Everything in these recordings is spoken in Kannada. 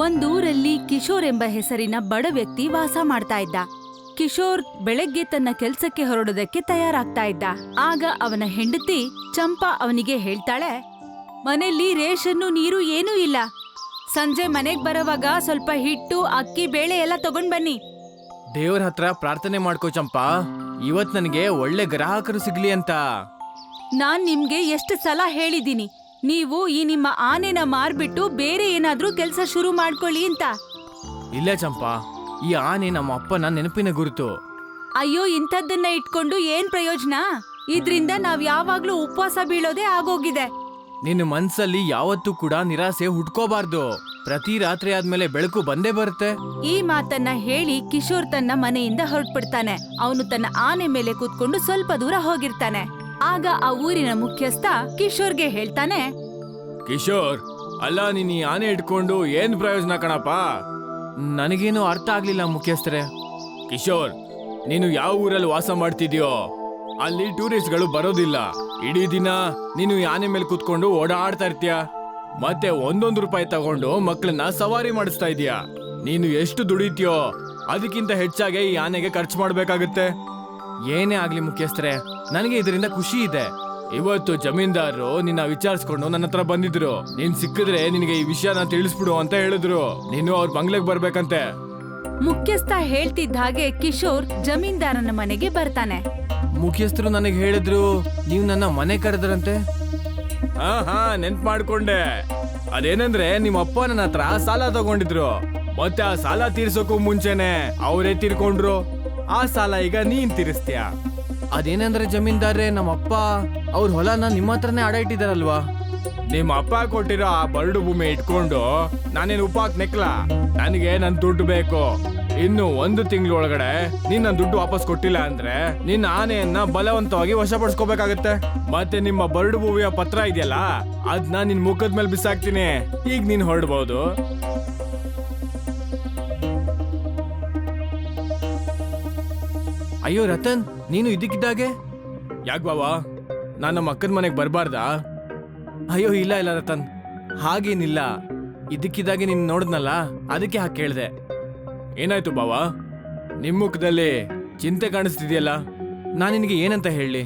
ಒಂದೂರಲ್ಲಿ ಕಿಶೋರ್ ಎಂಬ ಹೆಸರಿನ ಬಡ ವ್ಯಕ್ತಿ ವಾಸ ಮಾಡ್ತಾ ಇದ್ದ. ಕಿಶೋರ್ ಬೆಳಗ್ಗೆ ತನ್ನ ಕೆಲ್ಸಕ್ಕೆ ಹೊರಡೋದಕ್ಕೆ ತಯಾರಾಗ್ತಾ ಇದ್ದ. ಆಗ ಅವನ ಹೆಂಡತಿ ಚಂಪಾ ಅವನಿಗೆ ಹೇಳ್ತಾಳೆ ಮನೆಯಲ್ಲಿ ರೇಷನ್ನು ನೀರು ಏನೂ ಇಲ್ಲ. ಸಂಜೆ ಮನೆಗ್ ಬರೋವಾಗ ಸ್ವಲ್ಪ ಹಿಟ್ಟು ಅಕ್ಕಿ ಬೇಳೆ ಎಲ್ಲ ತಗೊಂಡ್ ಬನ್ನಿ. ದೇವ್ರ ಹತ್ರ ಪ್ರಾರ್ಥನೆ ಮಾಡ್ಕೋ ಚಂಪಾ. ಇವತ್ ನನಗೆ ಒಳ್ಳೆ ಗ್ರಾಹಕರು ಸಿಗ್ಲಿ ಅಂತ. ನಾನ್ ನಿಮ್ಗೆ ಎಷ್ಟು ಸಲ ಹೇಳಿದೀನಿ ನೀವು ಈ ನಿಮ್ಮ ಆನೆನ ಮಾರ್ಬಿಟ್ಟು ಬೇರೆ ಏನಾದ್ರೂ ಕೆಲಸ ಶುರು ಮಾಡ್ಕೊಳ್ಳಿ ಅಂತ. ಇಲ್ಲ ಚಂಪಾ ಈ ಆನೆ ನಮ್ಮ ಅಪ್ಪನ ನೆನಪಿನ ಗುರುತು. ಅಯ್ಯೋ ಇಂಥದ್ದನ್ನ ಇಟ್ಕೊಂಡು ಏನ್ ಪ್ರಯೋಜನ? ಇದ್ರಿಂದ ನಾವ್ ಯಾವಾಗ್ಲೂ ಉಪವಾಸ ಬೀಳೋದೇ ಆಗೋಗಿದೆ. ನಿನ್ನ ಮನ್ಸಲ್ಲಿ ಯಾವತ್ತೂ ಕೂಡ ನಿರಾಸೆ ಹುಟ್ಕೋಬಾರ್ದು. ಪ್ರತಿ ರಾತ್ರಿ ಆದ್ಮೇಲೆ ಬೆಳಕು ಬಂದೇ ಬರುತ್ತೆ. ಈ ಮಾತನ್ನ ಹೇಳಿ ಕಿಶೋರ್ ತನ್ನ ಮನೆಯಿಂದ ಹೊರಟ್ಬಿಡ್ತಾನೆ. ಅವನು ತನ್ನ ಆನೆ ಮೇಲೆ ಕೂತ್ಕೊಂಡು ಸ್ವಲ್ಪ ದೂರ ಹೋಗಿರ್ತಾನೆ. ಆಗ ಆ ಊರಿನ ಮುಖ್ಯಸ್ಥ ಕಿಶೋರ್ಗೆ ಹೇಳ್ತಾನೆ ಕಿಶೋರ್ ಅಲ್ಲ ನೀನು ಈ ಆನೆ ಇಟ್ಕೊಂಡು ಏನ್ ಪ್ರಯೋಜನ ಕಣಪ್ಪ? ನನಗೇನು ಅರ್ಥ ಆಗ್ಲಿಲ್ಲ ಮುಖ್ಯಸ್ಥರೇ. ಕಿಶೋರ್ ನೀನು ಯಾವ ಊರಲ್ಲಿ ವಾಸ ಮಾಡ್ತಿದ್ಯೋ ಅಲ್ಲಿ ಟೂರಿಸ್ಟ್ಗಳು ಬರೋದಿಲ್ಲ. ಇಡೀ ದಿನ ನೀನು ಈ ಆನೆ ಮೇಲೆ ಕುತ್ಕೊಂಡು ಓಡಾಡ್ತಾ ಇರ್ತೀಯ? ಮತ್ತೆ ಒಂದೊಂದು ರೂಪಾಯಿ ತಗೊಂಡು ಮಕ್ಕಳನ್ನ ಸವಾರಿ ಮಾಡಿಸ್ತಾ ಇದೀಯ ನೀನು ಎಷ್ಟು ದುಡಿತೀಯೋ ಅದಕ್ಕಿಂತ ಹೆಚ್ಚಾಗಿ ಈ ಆನೆಗೆ ಖರ್ಚು ಮಾಡ್ಬೇಕಾಗತ್ತೆ. ಏನೇ ಆಗ್ಲಿ ಮುಖ್ಯಸ್ಥರೇ ನನಗೆ ಇದರಿಂದ ಖುಷಿ ಇದೆ. ಇವತ್ತು ಜಮೀನ್ದಾರರು ನಿನ್ನ ವಿಚಾರಿಸ್ಕೊಂಡು ನನ್ನ ಹತ್ರ ಬಂದಿದ್ರು. ನೀನ್ ಸಿಕ್ಕಿದ್ರೆ ನಿನಗೆ ಈ ವಿಷಯನ ತಿಳಿಸ್ಬಿಡು ಅಂತ ಹೇಳಿದ್ರು. ನೀನು ಅವ್ರ ಬಂಗ್ಲೆಗ್ ಬರ್ಬೇಕಂತೆ. ಮುಖ್ಯಸ್ಥ ಹೇಳ್ತಿದ್ದ ಹಾಗೆ ಕಿಶೋರ್ ಜಮೀನ್ದಾರನ ಮನೆಗೆ ಬರ್ತಾನೆ. ಮುಖ್ಯಸ್ಥರು ನನಗೆ ಹೇಳಿದ್ರು ನೀವು ನನ್ನ ಮನೆ ಕರೆದ್ರಂತೆ? ಹಾ ಹಾ ನೆನ್ಪ್ ಮಾಡ್ಕೊಂಡೆ. ಅದೇನಂದ್ರೆ ನಿಮ್ಮ ಅಪ್ಪ ನನ್ನ ಹತ್ರ ಸಾಲ ತಗೊಂಡಿದ್ರು. ಮತ್ತೆ ಆ ಸಾಲ ತೀರ್ಸೋಕು ಮುಂಚೆನೆ ಅವರೇ ತೀರ್ಕೊಂಡ್ರು. ಆ ಸಾಲ ಈಗ ನೀನ್ ತೀರಿಸ್ತೀಯ? ಅದೇನಂದ್ರೆ ಜಮೀನ್ದಾರ್ರೆ ನಮ್ಮ ಅಪ್ಪ ಅವ್ರ ಹೊಲನ ನಿಮ್ಮ ಹತ್ರನೇ ಅಡ ಇಟ್ಟಿದಾರಲ್ವಾ? ನಿಮ್ಮ ಅಪ್ಪ ಕೊಟ್ಟಿರೋ ಆ ಬರಡು ಭೂಮಿ ಇಟ್ಕೊಂಡು ನಾನೇನು ಉಪ್ಪಾಕ್ ನೆಕ್ಲ? ನನಗೆ ನನ್ ದುಡ್ಡು ಬೇಕು. ಇನ್ನು ಒಂದು ತಿಂಗಳ ಒಳಗಡೆ ನೀನ್ ನನ್ ದುಡ್ಡು ವಾಪಸ್ ಕೊಟ್ಟಿಲ್ಲ ಅಂದ್ರೆ ನಿನ್ನ ಆನೆಯನ್ನ ಬಲವಂತವಾಗಿ ವಶಪಡಿಸ್ಕೋಬೇಕಾಗತ್ತೆ. ಮತ್ತೆ ನಿಮ್ಮ ಬರಡು ಭೂಮಿಯ ಪತ್ರ ಇದೆಯಲ್ಲ ಅದನ್ನ ನಿನ್ ಮುಖದ ಮೇಲೆ ಬಿಸಾಕ್ತೀನಿ. ಈಗ ನೀನ್ ಹೊರಡ್ಬಹುದು ಅಯ್ಯೋ, ರತನ್, ನೀನು ಇದಕ್ಕಿದ್ದಾಗೆ? ಯಾಕೆ ಬಾವಾ? ನಾನು ನಮ್ಮ ಅಕ್ಕನ ಮನೆಗೆ ಬರಬಾರ್ದಾ? ಅಯ್ಯೋ, ಇಲ್ಲ ಇಲ್ಲ, ರತನ್. ಹಾಗೇನಿಲ್ಲ. ಇದಕ್ಕಿದ್ದಾಗೆ ನೀನು ನೋಡಿದ್ನಲ್ಲ, ಅದಕ್ಕೆ ಹಾಗೆ ಕೇಳಿದೆ. ಏನಾಯ್ತು ಬಾವಾ? ನಿಮ್ಮ ಮುಖದಲ್ಲಿ ಚಿಂತೆ ಕಾಣಿಸ್ತಿದೆಯಲ್ಲ? ನಾನು ನಿನಗೆ ಏನಂತ ಹೇಳಿ?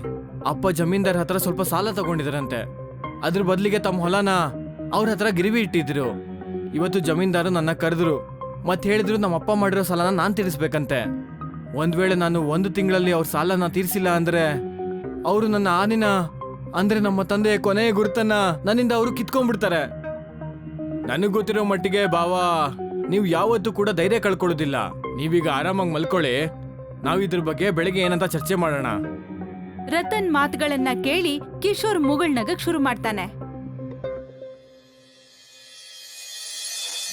ಅಪ್ಪ ಜಮೀನ್ದಾರ್ ಹತ್ರ ಸ್ವಲ್ಪ ಸಾಲ ತಗೊಂಡಿದ್ರಂತೆ. ಅದ್ರ ಬದಲಿಗೆ ತಮ್ಮ ಹೊಲನ ಅವ್ರ ಹತ್ರ ಗಿರಿವಿ ಇಟ್ಟಿದ್ರು. ಇವತ್ತು ಜಮೀನ್ದಾರು ನನ್ನ ಕರೆದ್ರು. ಮತ್ತೆ ಹೇಳಿದ್ರು ನಮ್ಮ ಅಪ್ಪ ಮಾಡಿರೋ ಸಾಲನ ನಾನು ತೀರಿಸ್ಬೇಕಂತೆ. ಒಂದ್ ವೇಳೆ ನಾನು ಒಂದು ತಿಂಗಳಲ್ಲಿ ಅವ್ರ ಸಾಲನ ತೀರಿಸಿಲ್ಲ ಅಂದ್ರೆ ಅವರು ನನ್ನ ಆನಿನ, ಅಂದ್ರೆ ನಮ್ಮ ತಂದೆಯ ಕೊನೆಯ ಗುರುತನ್ನ ನನ್ನಿಂದ ಅವರು ಕಿತ್ಕೊಂಡ್ಬಿಡ್ತಾರೆ. ನನಗ್ ಗೊತ್ತಿರೋ ಮಟ್ಟಿಗೆ ಬಾವಾ ನೀವು ಯಾವತ್ತೂ ಕೂಡ ಧೈರ್ಯ ಕಳ್ಕೊಳ್ಳೋದಿಲ್ಲ. ನೀವೀಗ ಆರಾಮಾಗಿ ಮಲ್ಕೊಳ್ಳಿ. ನಾವು ಇದ್ರ ಬಗ್ಗೆ ಬೆಳಗ್ಗೆ ಏನಂತ ಚರ್ಚೆ ಮಾಡೋಣ. ರತನ್ ಮಾತುಗಳನ್ನ ಕೇಳಿ ಕಿಶೋರ್ ಮುಗುಳ್ನಗಕ್ ಶುರು ಮಾಡ್ತಾನೆ.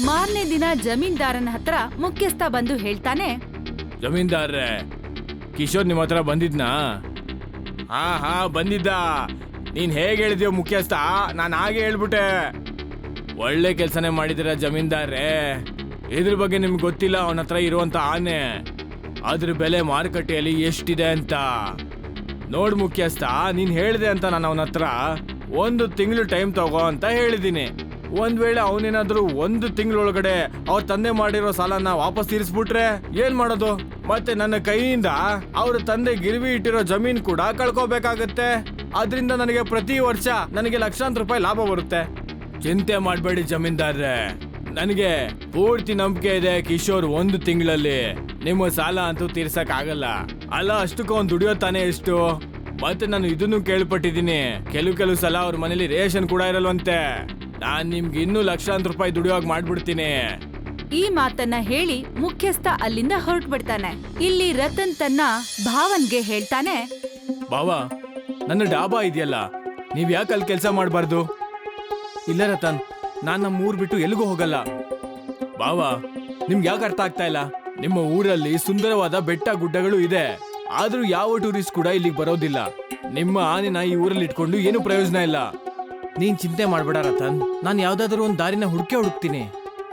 ಮಾರನೇ ದಿನ ಜಮೀನ್ದಾರನ ಹತ್ರ ಮುಖ್ಯಸ್ಥ ಬಂದು ಹೇಳ್ತಾನೆ ಜಮೀನ್ದಾರ್ರೆ, ಕಿಶೋರ್ ನಿಮ್ಮ ಹತ್ರ ಬಂದಿದ್ನಾ? ಹಾ ಹಾ, ಬಂದಿದ್ದ. ನೀನ್ ಹೇಗೆ ಹೇಳಿದ್ಯೋ ಮುಖ್ಯಸ್ಥ, ನಾನು ಹಾಗೆ ಹೇಳ್ಬಿಟ್ಟೆ. ಒಳ್ಳೆ ಕೆಲಸನೇ ಮಾಡಿದಿರ ಜಮೀನ್ದಾರ್ರೆ. ಇದ್ರ ಬಗ್ಗೆ ನಿಮ್ಗೆ ಗೊತ್ತಿಲ್ಲ, ಅವನ ಹತ್ರ ಇರುವಂತ ಆನೆ. ಅದ್ರ ಬೆಲೆ ಮಾರುಕಟ್ಟೆಯಲ್ಲಿ ಎಷ್ಟಿದೆ ಅಂತ. ನೋಡ್ ಮುಖ್ಯಸ್ಥ, ನೀನ್ ಹೇಳಿದೆ ಅಂತ ನಾನು ಅವನ ಹತ್ರ ಒಂದು ತಿಂಗಳು ಟೈಮ್ ತಗೋ ಅಂತ ಹೇಳಿದ್ದೀನಿ. ಒಂದ್ ವೇಳೆ ಅವನೇನಾದ್ರೂ ಒಂದು ತಿಂಗಳೊಳಗಡೆ ಅವ್ರ ತಂದೆ ಮಾಡಿರೋ ಸಾಲನ ವಾಪಸ್ ತೀರಿಸ್ಬಿಟ್ರೆ ಏನ್ ಮಾಡೋದು? ಮತ್ತೆ ನನ್ನ ಕೈಯಿಂದ ಅವ್ರ ತಂದೆ ಗಿರ್ವಿ ಇಟ್ಟಿರೋ ಜಮೀನ್ ಕೂಡ ಕಳ್ಕೋಬೇಕಾಗತ್ತೆ. ಅದರಿಂದ ನನಗೆ ಪ್ರತಿ ವರ್ಷ ನನಗೆ ಲಕ್ಷಾಂತರ ರೂಪಾಯಿ ಲಾಭ ಬರುತ್ತೆ. ಚಿಂತೆ ಮಾಡಬೇಡಿ ಜಮೀನ್ದಾರ್ರೆ. ನನಗೆ ಪೂರ್ತಿ ನಂಬಿಕೆ ಇದೆ ಕಿಶೋರ್ ಒಂದು ತಿಂಗಳಲ್ಲಿ. ನಿಮ್ಮ ಸಾಲ ಅಂತೂ ತೀರ್ಸಕ್ ಆಗಲ್ಲ ಅಲ್ಲ, ಅಷ್ಟಕ್ಕೂ ಒಂದು ದುಡಿಯೋ ತಾನೇ ಎಷ್ಟು? ಮತ್ತೆ ನಾನು ಇದನ್ನು ಕೇಳ್ಪಟ್ಟಿದ್ದೀನಿ. ಕೆಲವು ಕೆಲವು ಸಲ ಅವ್ರ ಮನೇಲಿ ರೇಷನ್ ಕೂಡ ಇರಲ್ವಂತೆ. ನಾನ್ ನಿಮ್ಗೆ ಇನ್ನೂ ಲಕ್ಷಾಂತರ ರೂಪಾಯಿ ದುಡಿಯೋಗ್ ಮಾಡ್ಬಿಡ್ತೀನಿ. ಈ ಮಾತನ್ನ ಹೇಳಿ ಮುಖ್ಯಸ್ಥ ಅಲ್ಲಿಂದ ಹೊರಟ್ಬಿಡ್ತಾನೆ. ಇಲ್ಲಿ ರತನ್ ತನ್ನ ಭಾವನ್ಗೆ ಹೇಳ್ತಾನೆ ಬಾವಾ ನನ್ನ ಡಾಬಾ ಇದೆಯಲ್ಲ ನೀವ್ ಯಾಕೆ ಅಲ್ಲಿ ಕೆಲಸ ಮಾಡಬಾರ್ದು? ಇಲ್ಲ ರತನ್ ನಾನ್ ನಮ್ಮ ಊರ್ ಬಿಟ್ಟು ಎಲ್ಲಿಗೂ ಹೋಗಲ್ಲ. ಬಾವಾ ನಿಮ್ಗೆ ಯಾಕೆ ಅರ್ಥ ಆಗ್ತಾ ಇಲ್ಲ? ನಿಮ್ಮ ಊರಲ್ಲಿ ಸುಂದರವಾದ ಬೆಟ್ಟ ಗುಡ್ಡಗಳು ಇದೆ. ಆದ್ರೂ ಯಾವ ಟೂರಿಸ್ಟ್ ಕೂಡ ಇಲ್ಲಿಗೆ ಬರೋದಿಲ್ಲ. ನಿಮ್ಮ ಆನೆನ ಈ ಊರಲ್ಲಿ ಇಟ್ಕೊಂಡು ಏನು ಪ್ರಯೋಜನ ಇಲ್ಲ. ನೀನ್ ಚಿಂತೆ ಮಾಡ್ಬೇಡ ರತನ್. ನಾನು ಯಾವ್ದಾದ್ರು ಒಂದ್ ದಾರಿನ ಹುಡುಕೆ ಹುಡುಕ್ತೀನಿ.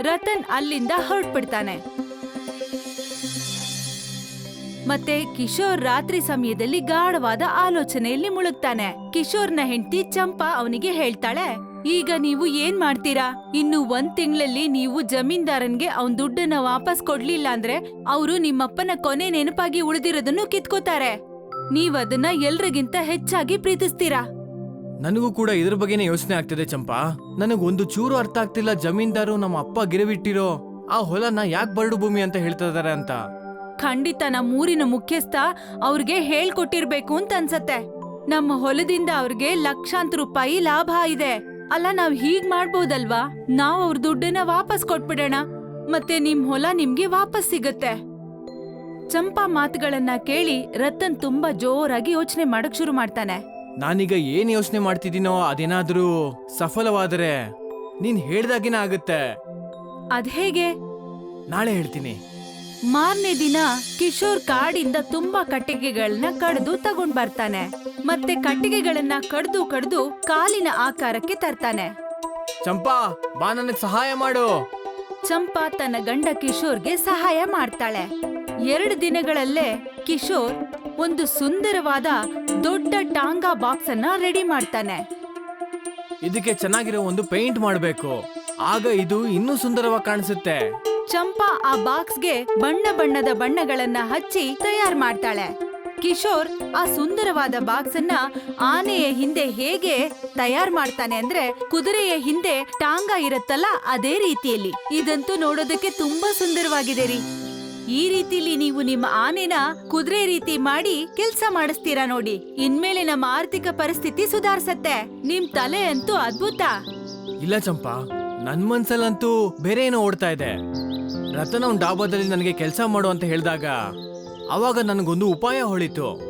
ರತನ್ ಅಲ್ಲಿಂದ ಹೊರಟ್ಬಿಡ್ತಾನೆ ಮತ್ತೆ ಕಿಶೋರ್ ರಾತ್ರಿ ಸಮಯದಲ್ಲಿ ಗಾಢವಾದ ಆಲೋಚನೆಯಲ್ಲಿ ಮುಳುಗ್ತಾನೆ. ಕಿಶೋರ್ನ ಹೆಂಡತಿ ಚಂಪಾ ಅವನಿಗೆ ಹೇಳ್ತಾಳೆ, ಈಗ ನೀವು ಏನ್ ಮಾಡ್ತೀರಾ? ಇನ್ನು ಒಂದ್ ತಿಂಗಳಲ್ಲಿ ನೀವು ಜಮೀನ್ದಾರನ್ಗೆ ಅವನ್ ದುಡ್ಡನ್ನ ವಾಪಸ್ ಕೊಡ್ಲಿಲ್ಲ ಅಂದ್ರೆ ಅವರು ನಿಮ್ಮಪ್ಪನ ಕೊನೆ ನೆನಪಾಗಿ ಉಳಿದಿರೋದನ್ನು ಕಿತ್ಕೋತಾರೆ. ನೀವದನ್ನ ಎಲ್ರಿಗಿಂತ ಹೆಚ್ಚಾಗಿ ಪ್ರೀತಿಸ್ತೀರಾ? ನನಗೂ ಕೂಡ ಇದ್ರ ಬಗ್ಗೆನೇ ಯೋಚನೆ ಆಗ್ತಿದೆ ಚಂಪಾ. ನನಗ್ ಒಂದು ಚೂರು ಅರ್ಥ ಆಗ್ತಿಲ್ಲ ಜಮೀನ್ದಾರು ನಮ್ಮ ಅಪ್ಪ ಗಿರವಿಟ್ಟಿರೋ ಆ ಹೊಲನ ಯಾಕೆ ಬರಡು ಭೂಮಿ ಅಂತ ಹೇಳ್ತಾ ಇದಾರೆ ಅಂತ. ಖಂಡಿತ ನಮ್ಮ ಊರಿನ ಮುಖ್ಯಸ್ಥ ಅವ್ರಿಗೆ ಹೇಳ್ಕೊಟ್ಟಿರ್ಬೇಕು ಅಂತ ಅನ್ಸತ್ತೆ. ನಮ್ಮ ಹೊಲದಿಂದ ಅವ್ರಿಗೆ ಲಕ್ಷಾಂತರ ರೂಪಾಯಿ ಲಾಭ ಇದೆ. ಅಲ್ಲ, ನಾವ್ ಹೀಗ್ ಮಾಡ್ಬೋದಲ್ವಾ? ನಾವ್ ಅವ್ರ ದುಡ್ಡನ್ನ ವಾಪಸ್ ಕೊಟ್ಬಿಡೋಣ. ಮತ್ತೆ ನಿಮ್ ಹೊಲ ನಿಮ್ಗೆ ವಾಪಸ್ ಸಿಗತ್ತೆ. ಚಂಪಾ ಮಾತುಗಳನ್ನ ಕೇಳಿ ರತನ್ ತುಂಬಾ ಜೋರಾಗಿ ಯೋಚನೆ ಮಾಡಕ್ ಶುರು ಮಾಡ್ತಾನೆ. ನಾನೀಗ ಏನ್ ಯೋಚನೆ ಮಾಡ್ತಿದ್ದೀನೋ ಅದೇನಾದ್ರೂ ಸಫಲವಾದರೆ ನೀನ್ ಹೇಳ್ದಾಗಿನ ಆಗುತ್ತೆ. ಅದ್ಹೇಗೆ ನಾಳೆ ಹೇಳ್ತೀನಿ. ಮಾರನೇ ದಿನ ಕಿಶೋರ್ ಕಾಡಿಂದ ತುಂಬಾ ಕಟ್ಟಿಗೆಗಳನ್ನ ಕಡ್ದು ತಗೊಂಡ್ ಬರ್ತಾನೆ. ಮತ್ತೆ ಕಟ್ಟಿಗೆಗಳನ್ನ ಕಡ್ದು ಕಡ್ದು ಕಾಲಿನ ಆಕಾರಕ್ಕೆ ತರ್ತಾನೆ. ಚಂಪಾ ಬಾ ನನಗ್ ಸಹಾಯ ಮಾಡು. ಚಂಪಾ ತನ್ನ ಗಂಡ ಕಿಶೋರ್ಗೆ ಸಹಾಯ ಮಾಡ್ತಾಳೆ. ಎರಡು ದಿನಗಳಲ್ಲೇ ಕಿಶೋರ್ ಒಂದು ಸುಂದರವಾದ ದೊಡ್ಡ ಟಾಂಗಾ ಬಾಕ್ಸ್ ಅನ್ನ ರೆಡಿ ಮಾಡ್ತಾನೆ. ಇದಕ್ಕೆ ಚೆನ್ನಾಗಿರೋ ಒಂದು ಪೇಂಟ್ ಮಾಡಬೇಕು. ಆಗ ಇದು ಇನ್ನೂ ಸುಂದರವಾಗಿ ಕಾಣಿಸುತ್ತೆ. ಚಂಪಾ ಆ ಬಾಕ್ಸ್ಗೆ ಬಣ್ಣ ಬಣ್ಣದ ಬಣ್ಣಗಳನ್ನ ಹಚ್ಚಿ ತಯಾರು ಮಾಡ್ತಾಳೆ. ಕಿಶೋರ್ ಆ ಸುಂದರವಾದ ಬಾಕ್ಸ್ ಅನ್ನ ಆನೆಯ ಹಿಂದೆ ಹೇಗೆ ತಯಾರು ಮಾಡ್ತಾನೆ ಅಂದ್ರೆ ಕುದುರೆಯ ಹಿಂದೆ ಟಾಂಗ ಇರುತ್ತಲ್ಲ ಅದೇ ರೀತಿಯಲ್ಲಿ. ಇದಂತೂ ನೋಡೋದಕ್ಕೆ ತುಂಬಾ ಸುಂದರವಾಗಿದೆ ರೀ. ಈ ರೀತಿಲಿ ನೀವು ನಿಮ್ಮ ಆನೆನ ಕುದುರೆ ರೀತಿ ಮಾಡಿ ಕೆಲ್ಸ ಮಾಡಿಸ್ತೀರಾ ನೋಡಿ. ಇನ್ಮೇಲೆ ನಮ್ಮ ಆರ್ಥಿಕ ಪರಿಸ್ಥಿತಿ ಸುಧಾರಿಸತ್ತೆ. ನಿಮ್ ತಲೆ ಅಂತೂ ಅದ್ಭುತ. ಇಲ್ಲ ಚಂಪಾ, ನನ್ ಮನ್ಸಲ್ಲಂತೂ ಬೇರೆ ಏನೋ ಓಡ್ತಾ ಇದೆ. ರತನ ಡಾಬಾದಲ್ಲಿ ನನಗೆ ಕೆಲಸ ಮಾಡು ಅಂತ ಹೇಳಿದಾಗ ಅವಾಗ ನನಗೊಂದು ಉಪಾಯ ಹೊಳಿತು.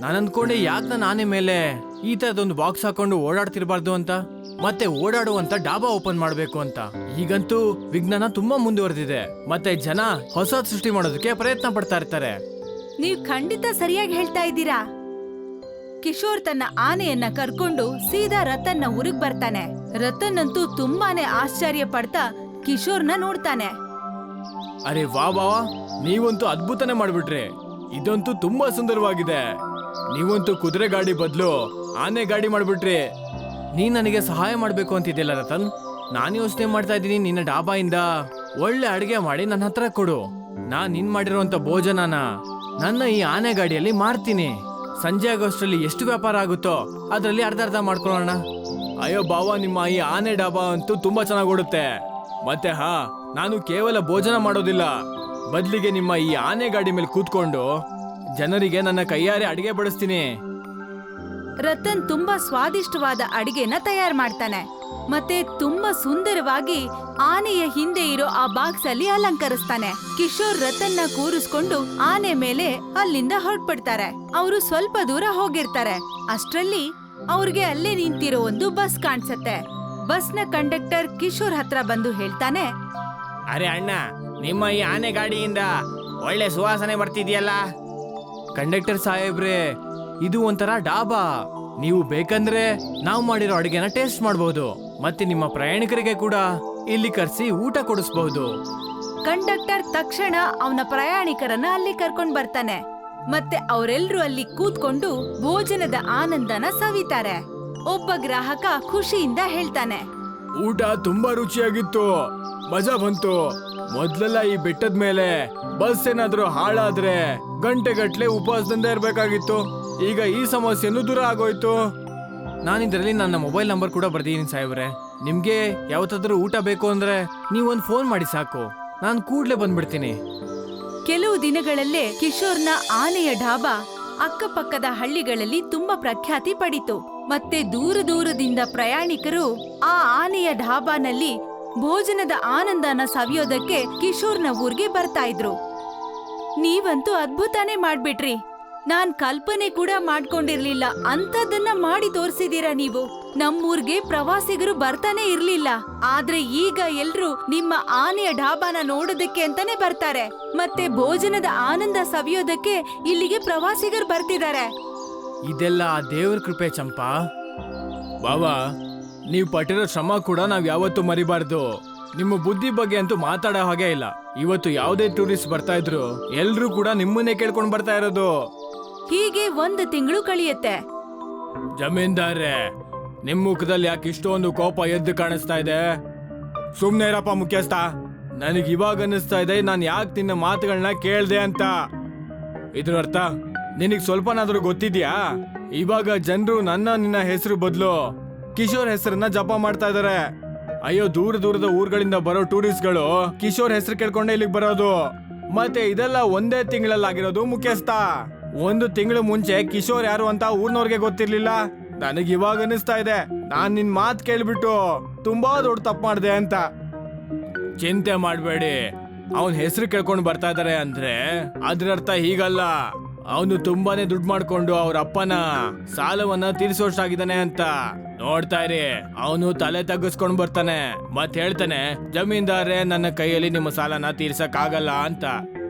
ನಾನು ಅನ್ಕೊಂಡೆ ಯಾಕೆ ನಾನು ಆನೆ ಮೇಲೆ ಈ ಥರದೊಂದು ಬಾಕ್ಸ್ ಹಾಕೊಂಡು ಓಡಾಡ್ತಿರ್ಬಾರ್ದು ಅಂತ? ಮತ್ತೆ ಓಡಾಡುವಂತ ಡಾಬಾ ಓಪನ್ ಮಾಡಬೇಕು ಅಂತ. ಈಗಂತೂ ವಿಜ್ಞಾನ ತುಂಬಾ ಮುಂದುವರೆದಿದೆ. ಮತ್ತೆ ಜನ ಹೊಸ ಸೃಷ್ಟಿ ಮಾಡೋದಕ್ಕೆ ಪ್ರಯತ್ನ ಪಡ್ತಾ ಇರ್ತಾರೆ. ನೀವು ಖಂಡಿತ ಸರಿಯಾಗಿ ಹೇಳ್ತಾ ಇದ್ದೀರಾ? ಕಿಶೋರ್ ತನ್ನ ಆನೆಯನ್ನ ಕರ್ಕೊಂಡು ಸೀದಾ ರತನ್ನ ಊರಿಗ್ ಬರ್ತಾನೆ. ರತನ್ ಅಂತೂ ತುಂಬಾನೇ ಆಶ್ಚರ್ಯ ಪಡ್ತಾ ಕಿಶೋರ್ನ ನೋಡ್ತಾನೆ. ಅರೆ ವಾ ವಾ ನೀವಂತೂ ಅದ್ಭುತನೆ ಮಾಡ್ಬಿಟ್ರಿ. ಇದಂತೂ ತುಂಬಾ ಸುಂದರವಾಗಿದೆ. ನೀವಂತೂ ಕುದುರೆ ಗಾಡಿ ಬದಲು ಆನೆ ಗಾಡಿ ಮಾಡ್ಬಿಟ್ರಿ. ನೀನ್ ನನಗೆ ಸಹಾಯ ಮಾಡಬೇಕು ಅಂತಿದ್ದಿಲ್ಲ ರತನ್? ನಾನು ಯೋಚನೆ ಮಾಡ್ತಾ ಇದ್ದೀನಿ ನಿನ್ನ ಡಾಬಾಯಿಂದ ಒಳ್ಳೆ ಅಡಿಗೆ ಮಾಡಿ ನನ್ನ ಹತ್ರ ಕೊಡು. ನಾನು ನಿನ್ ಮಾಡಿರುವಂತ ಭೋಜನನ ನನ್ನ ಈ ಆನೆ ಗಾಡಿಯಲ್ಲಿ ಮಾರ್ತೀನಿ. ಸಂಜೆ ಆಗೋಷ್ಟರಲ್ಲಿ ಎಷ್ಟು ವ್ಯಾಪಾರ ಆಗುತ್ತೋ ಅದರಲ್ಲಿ ಅರ್ಧ ಅರ್ಧ ಮಾಡ್ಕೊಳ್ಳೋಣ. ಅಯ್ಯೋ ಬಾವ, ನಿಮ್ಮ ಈ ಆನೆ ಡಾಬಾ ಅಂತೂ ತುಂಬಾ ಚೆನ್ನಾಗಿ ಓಡುತ್ತೆ. ಮತ್ತೆ ಹಾ, ನಾನು ಕೇವಲ ಭೋಜನ ಮಾಡೋದಿಲ್ಲ. ಬದಲಿಗೆ ನಿಮ್ಮ ಈ ಆನೆ ಗಾಡಿ ಮೇಲೆ ಕೂತ್ಕೊಂಡು ಜನರಿಗೆ ನನ್ನ ಕೈಯಾರೆ ಅಡಿಗೆ ಬಡಿಸ್ತೀನಿ. ರತನ್ ತುಂಬಾ ಸ್ವಾದಿಷ್ಟವಾದ ಅಡಿಗೆನ ತಯಾರು ಮಾಡ್ತಾನೆ. ಮತ್ತೆ ತುಂಬಾ ಸುಂದರವಾಗಿ ಆನೆಯ ಹಿಂದೆ ಇರೋ ಆ ಬಾಕ್ಸ್ ಅಲ್ಲಿ ಅಲಂಕರಿಸ್ತಾನೆ. ಕಿಶೋರ್ ರತನ್ನ ಕೂರಿಸ್ಕೊಂಡು ಆನೆ ಮೇಲೆ ಅಲ್ಲಿಂದ ಹೊರಟ್ಬಿಡ್ತಾರೆ. ಅವರು ಸ್ವಲ್ಪ ದೂರ ಹೋಗಿರ್ತಾರೆ. ಅಷ್ಟರಲ್ಲಿ ಅವ್ರಿಗೆ ಅಲ್ಲೇ ನಿಂತಿರೋ ಒಂದು ಬಸ್ ಕಾಣಿಸುತ್ತೆ. ಬಸ್ನ ಕಂಡಕ್ಟರ್ ಕಿಶೋರ್ ಹತ್ರ ಬಂದು ಹೇಳ್ತಾನೆ ಅರೆ ಅಣ್ಣ ನಿಮ್ಮ ಈ ಆನೆ ಗಾಡಿಯಿಂದ ಒಳ್ಳೆ ಸುವಾಸನೆ ಬರ್ತಿದ್ಯಲ್ಲ? ಕಂಡಕ್ಟರ್ ಸಾಹೇಬ್ರೆ ಇದು ಒಂಥರ ಡಾಬಾ. ನೀವು ಬೇಕಂದ್ರೆ ನಾವು ಮಾಡಿರೋ ಅಡಿಗೆನ ಟೇಸ್ಟ್ ಮಾಡಬಹುದು ಮತ್ತೆ ನಿಮ್ಮ ಪ್ರಯಾಣಿಕರಿಗೆ ಕೂಡ ಇಲ್ಲಿ ಕರೆಸಿ ಊಟ ಕೊಡಿಸಬಹುದು ಕಂಡಕ್ಟರ್ ತಕ್ಷಣ ಅವನ ಪ್ರಯಾಣಿಕರನ್ನ ಅಲ್ಲಿ ಕರ್ಕೊಂಡು ಬರ್ತಾನೆ. ಮತ್ತೆ ಅವರೆಲ್ಲರೂ ಅಲ್ಲಿ ಕೂತ್ಕೊಂಡು ಭೋಜನದ ಆನಂದನ ಸವಿತಾರೆ. ಒಬ್ಬ ಗ್ರಾಹಕ ಖುಷಿಯಿಂದ ಹೇಳ್ತಾನೆ. ಊಟ ತುಂಬಾ ರುಚಿಯಾಗಿತ್ತು. ಮಜಾ ಬಂತು. ಮೊದ್ಲೆಲ್ಲ ಈ ಬೆಟ್ಟದ ಮೇಲೆ ಬಸ್ ಏನಾದ್ರೂ ಹಾಳಾದ್ರೆ ಗಂಟೆಗಟ್ಲೆ ಉಪವಾಸದಿಂದ ಇರ್ಬೇಕಾಗಿತ್ತು. ಈಗ ಈ ಸಮಸ್ಯೆನೂ ದೂರ ಆಗೋಯ್ತು. ನಾನು ಇದರಲ್ಲಿ ನನ್ನ ಮೊಬೈಲ್ ನಂಬರ್ ಕೂಡ ಬರ್ದಿದ್ದೀನಿ ಸಾಹೇಬ್ರೆ. ನಿಮಗೆ ಯಾವತ್ತಾದ್ರೂ ಊಟ ಬೇಕು ಅಂದ್ರೆ ನೀವೊಂದು ಫೋನ್ ಮಾಡಿ ಸಾಕು. ನಾನು ಕೂಡಲೇ ಬಂದ್ಬಿಡ್ತೀನಿ. ಕೆಲವು ದಿನಗಳಲ್ಲೇ ಕಿಶೋರ್ನ ಆನೆಯ ಢಾಬಾ ಅಕ್ಕಪಕ್ಕದ ಹಳ್ಳಿಗಳಲ್ಲಿ ತುಂಬಾ ಪ್ರಖ್ಯಾತಿ ಪಡಿತು. ಮತ್ತೆ ದೂರ ದೂರದಿಂದ ಪ್ರಯಾಣಿಕರು ಆ ಆನೆಯ ಢಾಬಾನಲ್ಲಿ ಭೋಜನದ ಆನಂದನ ಸವಿಯೋದಕ್ಕೆ ಕಿಶೋರ್ನ ಊರ್ಗೆ ಬರ್ತಾ ಇದ್ರು. ನೀವಂತೂ ಅದ್ಭುತನೇ ಮಾಡ್ಬಿಟ್ರಿ. ನಾನ್ ಕಲ್ಪನೆ ಕೂಡ ಮಾಡ್ಕೊಂಡಿರ್ಲಿಲ್ಲ. ಅಂತದನ್ನ ಮಾಡಿ ತೋರ್ಸಿದೀರಾ ನೀವು? ನಮ್ಮೂರ್ಗೆ ಪ್ರವಾಸಿಗರು ಬರ್ತಾನೆ ಇರ್ಲಿಲ್ಲ. ಆದ್ರೆ ಈಗ ಎಲ್ರು ನಿಮ್ಮ ಆನೆಯ ಢಾಬಾನ ನೋಡೋದಕ್ಕೆ ಅಂತಾನೆ ಬರ್ತಾರೆ. ಮತ್ತೆ ಭೋಜನದ ಆನಂದ ಸವಿಯೋದಕ್ಕೆ ಇಲ್ಲಿಗೆ ಪ್ರವಾಸಿಗರು ಬರ್ತಿದ್ದಾರೆ. ಇದೆಲ್ಲ ಆ ದೇವ್ರ ಕೃಪೆ ಚಂಪಾ. ಬಾಬಾ ನೀವು ಪಟ್ಟಿರೋ ಶ್ರಮ ಕೂಡ ನಾವ್ ಯಾವತ್ತೂ ಮರಿಬಾರ್ದು. ನಿಮ್ಮ ಬುದ್ಧಿ ಬಗ್ಗೆ ಅಂತೂ ಮಾತಾಡೋ ಹಾಗೆ ಇಲ್ಲ. ಇವತ್ತು ಯಾವುದೇ ಟೂರಿಸ್ಟ್ ಬರ್ತಾ ಇದ್ರು, ಎಲ್ರೂ ಕೂಡ ನಿಮ್ಮನ್ನೇ ಕೇಳ್ಕೊಂಡು ಬರ್ತಾ ಇರೋದು. ಹೀಗೆ ಒಂದು ತಿಂಗಳು ಕಳೆಯುತ್ತೆ. ಜಮೀನ್ದಾರೆ, ನಿಮ್ ಮುಖದಲ್ಲಿ ಯಾಕೆ ಇಷ್ಟೊಂದು ಕೋಪ ಎದ್ದು ಕಾಣಿಸ್ತಾ ಇದೆ? ಸುಮ್ನೆ ಇರಪ್ಪ ಮುಖ್ಯಸ್ಥ. ನನಗೆ ಇವಾಗ ಅನ್ನಿಸ್ತಾ ಇದೆ, ನಾನು ಯಾಕೆ ನಿನ್ನ ಮಾತುಗಳನ್ನ ಕೇಳ್ದೆ ಅಂತ? ಇದ್ರ ಅರ್ಥ, ನಿನಗೆ ಸ್ವಲ್ಪನಾದರೂ ಗೊತ್ತಿದ್ಯಾ? ಇವಾಗ ಜನರು ನನ್ನ ನಿನ್ನ ಹೆಸರು ಬದಲು. ಕಿಶೋರ್ ಹೆಸರನ್ನ ಜಪ ಮಾಡ್ತಾ ಇದಾರೆ. ಅಯ್ಯೋ, ದೂರ ದೂರದ ಊರುಗಳಿಂದ ಬರೋ ಟೂರಿಸ್ಟ್ಗಳು ಕಿಶೋರ್ ಹೆಸರು ಕೇಳ್ಕೊಂಡೆ ಇಲ್ಲಿಗೆ ಬರೋದು. ಮತ್ತೆ ಇದೆಲ್ಲ ಒಂದೇ ತಿಂಗಳಲ್ಲಾಗಿರೋದು ಮುಖ್ಯಸ್ಥ. ಒಂದು ತಿಂಗಳು ಮುಂಚೆ ಕಿಶೋರ್ ಯಾರು ಅಂತ ಊರ್ನವ್ರಿಗೆ ಗೊತ್ತಿರ್ಲಿಲ್ಲ. ನನಗೆ ಇವಾಗ ಅನಿಸ್ತಾ ಇದೆ. ನಾನ್ ನಿನ್ ಮಾತು ಕೇಳ್ಬಿಟ್ಟು ತುಂಬಾ ದೊಡ್ಡ ತಪ್ಪು ಮಾಡಿದೆ ಅಂತ. ಚಿಂತೆ ಮಾಡಬೇಡಿ. ಅವನ್ ಹೆಸರು ಕೇಳ್ಕೊಂಡು ಬರ್ತಾ ಇದಾರೆ ಅಂದ್ರೆ ಅದ್ರ ಅರ್ಥ ಹೀಗಲ್ಲ. ಅವನು ತುಂಬಾನೇ ದುಡ್ಡು ಮಾಡ್ಕೊಂಡು ಅವ್ರ ಅಪ್ಪನ ಸಾಲವನ್ನ ತೀರಿಸೋಷ್ಟಾಗಿದ್ದಾನೆ ಅಂತ. ನೋಡ್ತಾ ಇರಿ, ಅವನು ತಲೆ ತಗ್ಗಿಸ್ಕೊಂಡ್ ಬರ್ತಾನೆ. ಮತ್ ಹೇಳ್ತಾನೆ ಜಮೀನ್ದಾರೆ ನನ್ನ ಕೈಯಲ್ಲಿ ನಿಮ್ಮ ಸಾಲನ ತೀರ್ಸಕ್ ಆಗಲ್ಲ ಅಂತ.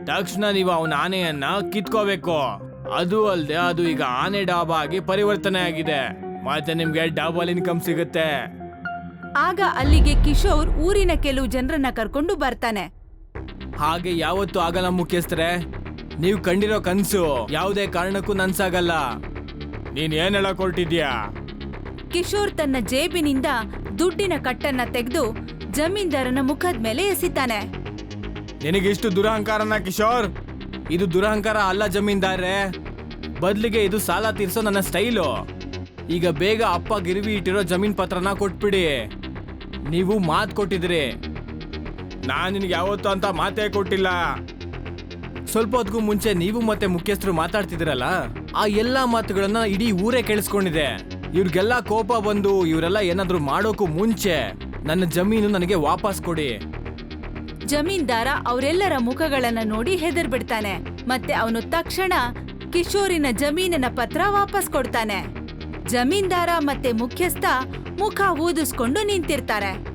ತಕ್ಷಣ ನೀವು ಅವನ ಆನೆಯನ್ನ ಕಿತ್ಕೋಬೇಕು. ಅದು ಅಲ್ಲದೆ ಅದು ಈಗ ಆನೆ ಡಾಬಾ ಆಗಿ ಪರಿವರ್ತನೆ ಆಗಿದೆ. ಮತ್ತೆ ನಿಮ್ಗೆ ಡಬಲ್ ಇನ್ಕಮ್ ಸಿಗುತ್ತೆ. ಆಗ ಅಲ್ಲಿಗೆ ಕಿಶೋರ್ ಊರಿನ ಕೆಲವು ಜನರನ್ನ ಕರ್ಕೊಂಡು ಬರ್ತಾನೆ. ಹಾಗೆ ಯಾವತ್ತೂ ಆಗಲ್ಲ ಮುಖ್ಯಸ್ಥರೆ. ನೀವು ಕಂಡಿರೋ ಕನ್ಸು ಯಾವುದೇ ಕಾರಣಕ್ಕೂ ನನ್ಸಾಗಲ್ಲ. ನೀನ್ ಏನ್ ಹೇಳಕ್ ಹೊರಟಿದ್ಯಾ ಕಿಶೋರ್ ತನ್ನ ಜೇಬಿನಿಂದ ದುಡ್ಡಿನ ಕಟ್ಟನ್ನ ತೆಗೆದು ಜಮೀನ್ದಾರನ ಮುಖದ ಮೇಲೆ ಎಸಿತಾನೆ. ನಿನಗಿಷ್ಟು ದುರಹಂಕಾರನ ಕಿಶೋರ್? ಇದು ದುರಹಂಕಾರ ಅಲ್ಲ ಜಮೀನ್ದಾರೆ ಬದಲಿಗೆ ಇದು ಸಾಲ ತೀರ್ಸೋ ನನ್ನ ಸ್ಟೈಲು. ಈಗ ಬೇಗ ಅಪ್ಪ ಗಿರ್ವಿ ಇಟ್ಟಿರೋ ಜಮೀನ್ ಪತ್ರನ ಕೊಟ್ಬಿಡಿ. ನೀವು ಮಾತ್ ಕೊಟ್ಟಿದ್ರಿ. ನಾನು ನಿನಗೆ ಯಾವತ್ತೂ ಅಂತ ಮಾತೇ ಕೊಟ್ಟಿಲ್ಲ. ಸ್ವಲ್ಪ ಹೊತ್ತಿಗೂ ಮುಂಚೆ ನೀವು ಮತ್ತೆ ಮುಖ್ಯಸ್ಥರು ಮಾತಾಡ್ತಿದ್ರಲ್ಲ ಆ ಎಲ್ಲಾ ಮಾತುಗಳನ್ನ ಇಡೀ ಊರೇ ಕೇಳಿಸ್ಕೊಂಡಿದೆ. ಇವ್ರಿಗೆಲ್ಲ ಕೋಪ ಬಂದು ಇವರೆಲ್ಲ ಏನಾದರೂ ಮಾಡೋಕು ಮುಂಚೆ. ನನ್ನ ಜಮೀನು ನನಗೆ ವಾಪಸ್ ಕೊಡಿ. ಜಮೀನ್ದಾರ ಅವರೆಲ್ಲರ ಮುಖಗಳನ್ನ ನೋಡಿ ಹೆದರ್ಬಿಡ್ತಾನೆ. ಮತ್ತೆ ಅವನು ತಕ್ಷಣ ಕಿಶೋರಿನ ಜಮೀನಿನ ಪತ್ರ ವಾಪಸ್ ಕೊಡ್ತಾನೆ. ಜಮೀನ್ದಾರ ಮತ್ತೆ ಮುಖ್ಯಸ್ಥ ಮುಖ ಊದಿಸ್ಕೊಂಡು ನಿಂತಿರ್ತಾರೆ.